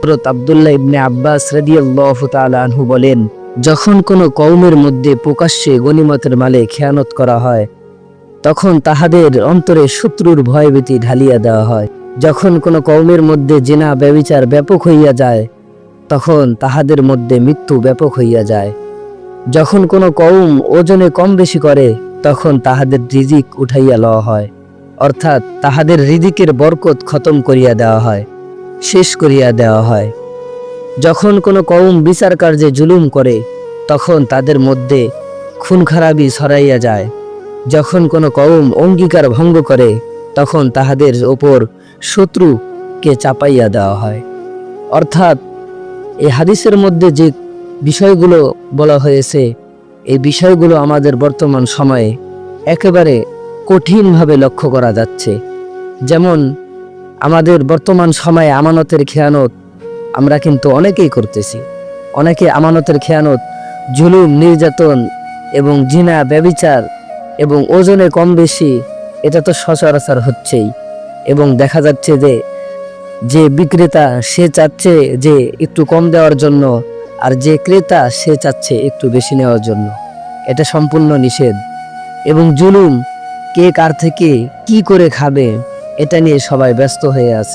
হযরত আব্দুল্লাহ ইবনে আব্বাস রাদিয়াল্লাহু বলেন, যখন কোনো কওমের মধ্যে প্রকাশ্যে গনিমতের মালে খেয়ানত করা হয়, তখন তাহাদের অন্তরে শত্রুর ভয়ভীতি ঢালিয়া দেওয়া হয়। যখন কোনো কওমের মধ্যে জেনা ব্যবিচার ব্যাপক হইয়া যায়, তখন তাহাদের মধ্যে মৃত্যু ব্যাপক হইয়া যায়। যখন কোনো কওম ওজনে কম বেশি করে, তখন তাহাদের রিজিক উঠাইয়া লওয়া হয়। অর্থাৎ তাহাদের রিজিকের বরকত খতম করিয়া দেওয়া হয়। শেষ করিয়া দেওয়া হয়। যখন কোনো কওম বিচার কার্যে জুলুম করে, তখন তাদের মধ্যে খুন খারাপি ছড়াইয়া যায়। যখন কোনো কওম অঙ্গীকার ভঙ্গ করে, তখন তাহাদের ওপর শত্রুকে চাপাইয়া দেওয়া হয়। অর্থাৎ এই হাদিসের মধ্যে যে বিষয়গুলো বলা হয়েছে, এই বিষয়গুলো আমাদের বর্তমান সময়ে একেবারে কঠিনভাবে লক্ষ্য করা যাচ্ছে। যেমন আমাদের বর্তমান সময়ে আমানতের খেয়ানত আমরা কিন্তু অনেকেই করতেছি। অনেকে আমানতের খেয়ানত, জুলুম, নির্যাতন এবং জিনা, ব্যবিচার এবং ওজনে কম বেশি এটা তো সচরাচর হচ্ছেই। এবং দেখা যাচ্ছে যে যে বিক্রেতা সে চাচ্ছে যে একটু কম দেওয়ার জন্য আর যে ক্রেতা সে চাচ্ছে একটু বেশি নেওয়ার জন্য। এটা সম্পূর্ণ নিষেধ। এবং জুলুম, কে কার থেকে কি করে খাবে এটা নিয়ে সবাই ব্যস্ত হয়ে আছে।